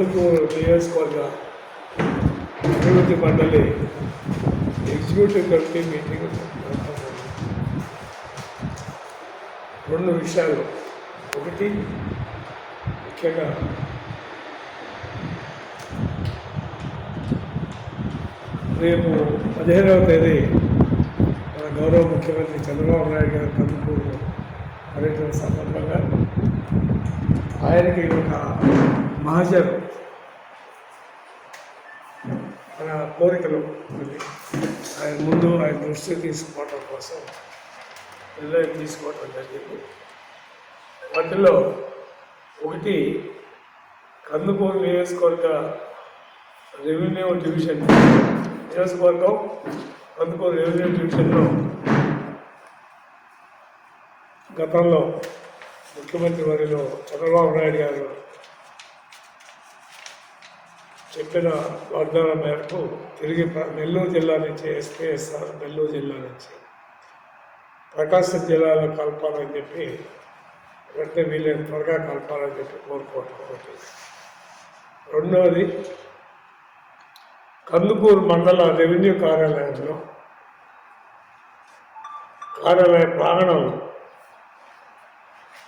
కందుకూరు నియోజకవర్గ అభివృద్ధి మండలి ఎగ్జిక్యూటివ్ కమిటీ మీటింగ్ రెండు విషయాలు ఒకటి ముఖ్యంగా రేపు పదిహేనవ తేదీ మన గౌరవ ముఖ్యమంత్రి చంద్రబాబు నాయుడు గారి కందుకూరు పర్యటన సందర్భంగా ఆయనకి ఒక మహాజన్ మన కోరికలు ఉంది ఆయన ముందు ఆయన దృష్టి తీసుకోవడం కోసం నిర్ణయం తీసుకోవడం జరిగింది. వాటిలో ఒకటి కందుకూరు నియోజకవర్గ రెవెన్యూ డివిజన్. నియోజకవర్గం కందుకూరు రెవెన్యూ డివిజన్లో గతంలో ముఖ్యమంత్రి వారిలో చంద్రబాబు నాయుడు గారు చెప్పిన వాగ్దానం మేరకు తిరిగి నెల్లూరు జిల్లా నుంచి ఎస్పీఎస్ఆర్ నెల్లూరు జిల్లా నుంచి ప్రకాశం జిల్లాలో కలపాలని చెప్పి వెంటనే వీళ్ళని త్వరగా కలపాలని చెప్పి కోరుకోవటం ఒకటి. రెండవది కందుకూరు మండల రెవెన్యూ కార్యాలయంలో కార్యాలయ ప్రాంగణంలో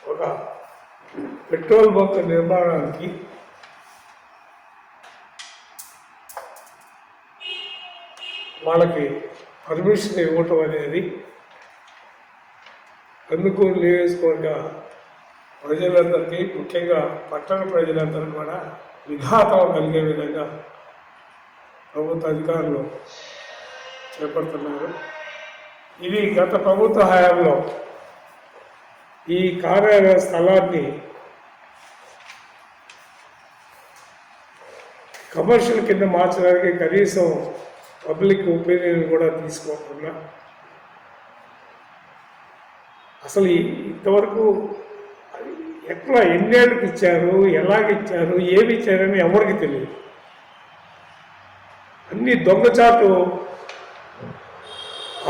ఒక పెట్రోల్ బంక్ నిర్మాణానికి వాళ్ళకి పర్మిషన్ ఇవ్వటం అనేది అందుకు నియోజకవర్గ ప్రజలందరికీ ముఖ్యంగా పట్టణ ప్రజలందరికీ కూడా విఘాతం కలిగే విధంగా ప్రభుత్వ అధికారులు చేపడుతున్నారు. ఇది గత ప్రభుత్వ హయాంలో ఈ కార్యాలయ స్థలాన్ని కమర్షియల్ కింద మార్చడానికి కనీసం పబ్లిక్ ఒపీనియన్ కూడా తీసుకోకుండా. అసలు ఇంతవరకు ఎట్లా ఎన్నేళ్ళకి ఇచ్చారు ఎలాగిచ్చారు ఏమి ఇచ్చారని ఎవరికి తెలియదు. అన్ని దొంగచాటు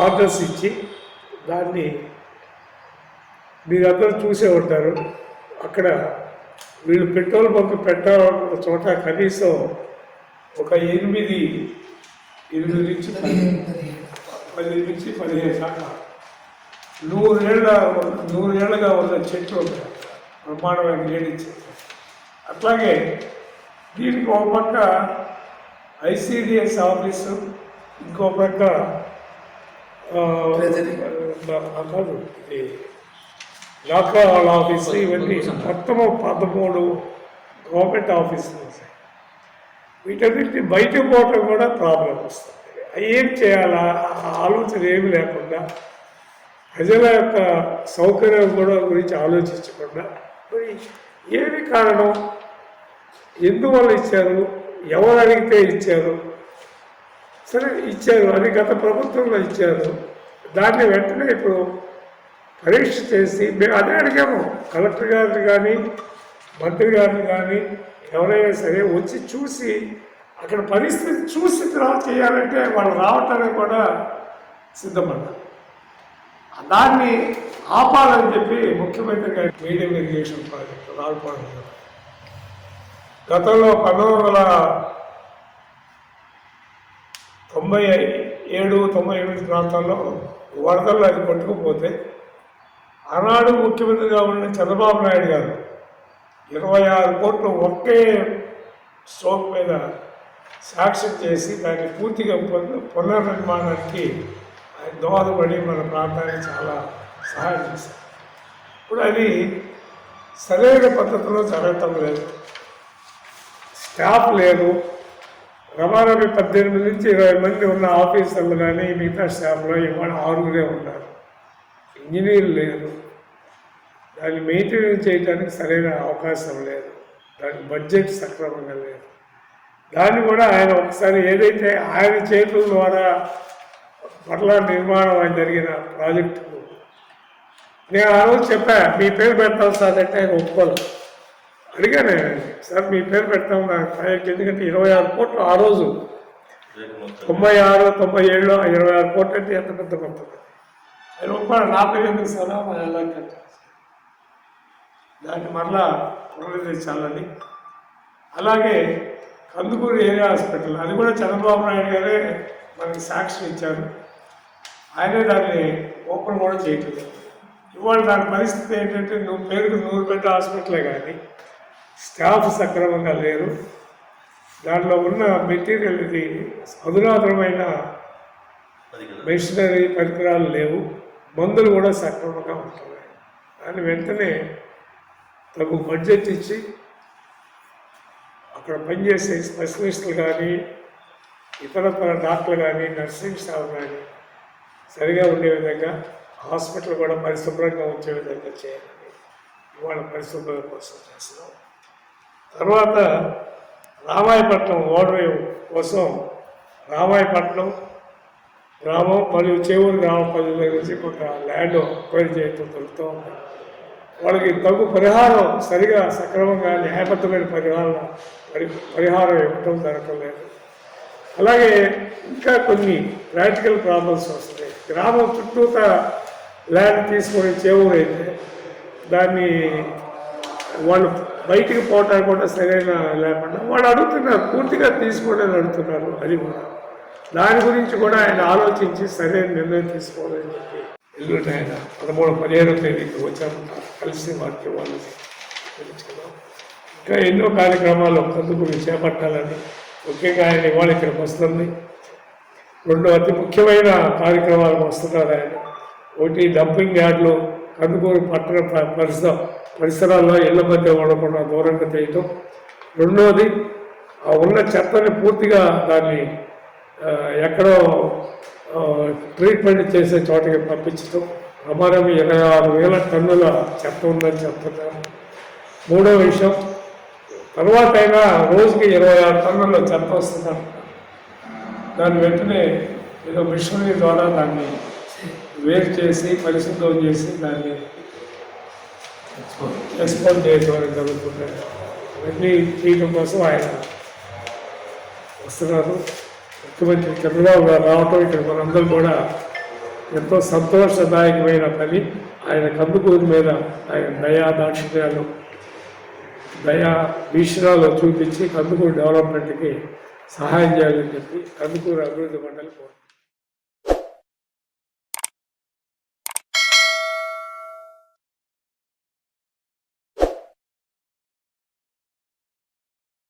ఆర్డర్స్ ఇచ్చి దాన్ని మీరందరూ చూసే ఉంటారు. అక్కడ వీళ్ళు పెట్రోల్ బంక్ పెట్టాలన్న చోట కనీసం ఒక ఎనిమిది ఎనిమిది నుంచి పది నుంచి పదిహేను దాకా నూరేళ్ళ నూరేళ్ళుగా ఉన్న చెట్లు బ్రహ్మాండమైన చెట్లు అట్లాగే దీనికి ఒక పక్క ఐసిడిఎస్ ఆఫీసు ఇంకో పక్క కాదు ఇది లాకా ఆఫీసు ఇవన్నీ మొత్తము పదమూడు గవర్నమెంట్ ఆఫీసులు. వీటన్నిటిని బయట పోవటం కూడా ప్రాబ్లం వస్తుంది. ఏం చేయాలా? ఆలోచన ఏమి లేకుండా ప్రజల యొక్క సౌకర్యం కూడా గురించి ఆలోచించకుండా మరి ఏమి కారణం? ఎందువల్ల ఇచ్చారు? ఎవరు అడిగితే ఇచ్చారు? సరే ఇచ్చారు. అది గత ప్రభుత్వంలో ఇచ్చారు. దాన్ని వెంటనే ఇప్పుడు పరీక్ష చేసి మేము అదే అడిగాము. కలెక్టర్ గారిని కానీ మంత్రి గారిని కానీ ఎవరైనా సరే వచ్చి చూసి అక్కడ పరిస్థితి చూసి తర్వాత చేయాలంటే వాళ్ళు రావటానికి కూడా సిద్ధపడ్డారు దాన్ని ఆపాలని చెప్పి ముఖ్యమంత్రి గారి మీడియం ఇరిగేషన్ ప్రాజెక్ట్ రాల్పాడు గతంలో పంతొమ్మిది వందల తొంభై ఏడు తొంభై ఎనిమిది ప్రాంతాల్లో వరదల్లో అది కొట్టుకుపోతే ఆనాడు ముఖ్యమంత్రిగా ఉన్న చంద్రబాబు నాయుడు గారు ఇరవై ఆరు కోట్లు ఒకే స్ట్రోక్ మీద సాక్ష్యం చేసి దాన్ని పూర్తిగా పునర్నిర్మాణానికి ఆయన దోహదపడి మన ప్రాంతానికి చాలా సహాయం చేశారు. ఇప్పుడు అది సరైన పద్ధతిలో జరగటం లేదు. స్టాఫ్ లేదు. రవాణా పద్దెనిమిది నుంచి ఇరవై మంది ఉన్న ఆఫీసర్లు కానీ మిగతా స్టాఫ్లో ఇవాళ ఆరుగురే ఉన్నారు. ఇంజనీర్లు లేరు. దాన్ని మెయింటెనెన్స్ చేయడానికి సరైన అవకాశం లేదు. దానికి బడ్జెట్ సక్రమంగా లేదు. దాన్ని కూడా ఆయన ఒకసారి ఏదైతే ఆయన చేతుల ద్వారా పట్ల నిర్మాణం ఆయన జరిగిన ప్రాజెక్టుకు నేను ఆ రోజు చెప్పా మీ పేరు పెడతాం సార్ అంటే ఆయన ఒప్పుకోలేదు. అడిగాను ఆయన సార్ మీ పేరు పెడతాం నాకు ప్రాజెక్ట్ ఎందుకంటే ఇరవై ఆరు కోట్లు ఆ రోజు తొంభై ఆరు తొంభై ఏడులో ఇరవై ఆరు కోట్లు అంటే ఎంత పెద్ద మొత్తం? ఆయన ఒప్పుకోడు నా పేరు ఎందుకు సార్? మన ఎలాగంటే దాన్ని మరలా పునరుద్ధరించాలని అలాగే కందుకూరు ఏరియా హాస్పిటల్ అది కూడా చంద్రబాబు నాయుడు గారే మనకి సాక్ష్యం ఇచ్చారు. ఆయనే దాన్ని ఓపెన్ కూడా చేయట్లేదు. ఇవాళ దాని పరిస్థితి ఏంటంటే నువ్వు పేరుకు నూరు పెద్ద హాస్పిటలే కానీ స్టాఫ్ సక్రమంగా లేరు. దాంట్లో ఉన్న మెటీరియల్ ఇది అధునాతనమైన మెషినరీ పరికరాలు లేవు. మందులు కూడా సక్రమంగా ఉంటున్నాయి. దాని వెంటనే తగు బడ్జెట్ ఇచ్చి అక్కడ పనిచేసే స్పెషలిస్టులు కానీ ఇతరతర డాక్టర్లు కానీ నర్సింగ్ స్టాఫ్ కానీ సరిగా ఉండే విధంగా హాస్పిటల్ కూడా పరిశుభ్రంగా ఉంచే విధంగా చేయాలని ఇవాళ పరిశుభ్రత కోసం చేస్తున్నాం. తర్వాత రామాయపట్నం ఓడవే కోసం రామాయపట్నం గ్రామం మరియు చేవూరు గ్రామ ప్రజల నుంచి కొంత ల్యాండ్ ఎంక్వైరీ చేయడం జరుగుతూ ఉంటాం వాళ్ళకి తగు పరిహారం సరిగా సక్రమంగా న్యాయబద్ధమైన పరిహారం పరి పరిహారం ఇవ్వటం జరగలేదు అలాగే ఇంకా కొన్ని ప్రాక్టికల్ ప్రాబ్లమ్స్ వస్తాయి. గ్రామం చుట్టూత ల్యాండ్ తీసుకొని చేవూరు అయితే దాన్ని వాళ్ళు బయటికి పోవటానికి కూడా సరైన లేకుండా వాళ్ళు అడుగుతున్నారు పూర్తిగా తీసుకోవడానికి అడుగుతున్నారు అది కూడా. దాని గురించి కూడా ఆయన ఆలోచించి సరైన నిర్ణయం తీసుకోవాలని చెప్పి. ఎల్లుండి ఆయన పదమూడు పదిహేడో తేదీకి వచ్చాము. కలిసి వారికి వాళ్ళు తెలుసుకున్నాం ఇంకా ఎన్నో కార్యక్రమాలు కందుకుని చేపట్టాలని ముఖ్యంగా ఆయన ఇవాళ ఇక్కడికి వస్తుంది. రెండు అతి ముఖ్యమైన కార్యక్రమాలు వస్తున్నారు ఆయన. ఒకటి డంపింగ్ యార్డ్లు కందుకూరు పట్టణ పరిసర పరిసరాల్లో ఇళ్ళ మధ్య ఉండకుండా దూరంగా చేయటం రెండవది ఆ ఉన్న చెత్తని పూర్తిగా దాన్ని ఎక్కడో ట్రీట్మెంట్ చేసే చోటకి పంపించడం ప్రమాదం ఇరవై ఆరు వేల టన్నుల చెత్త ఉందని చెప్తున్నారు మూడో విషయం తర్వాత అయినా రోజుకి ఇరవై ఆరు టన్నుల చెత్త వస్తుందంట దాన్ని వెంటనే ఏదో మిషనరీ ద్వారా దాన్ని వేరు చేసి పరిశుద్ధం చేసి దాన్ని ఎక్స్పోర్ట్ చేయడం జరుగుతుంది. ఇవన్నీ చేయడం కోసం ఆయన వస్తున్నారు. ముఖ్యమంత్రి చంద్రబాబు గారు రావటం ఇక్కడ మనందరం కూడా ఎంతో సంతోషదాయకమైన పని. ఆయన కందుకూరు మీద ఆయన దయా దాక్షిణ్యాలు దయా వీక్షణాలు చూపించి కందుకూరు డెవలప్మెంట్కి సహాయం చేయాలని చెప్పి కందుకూరు అభివృద్ధి మండలి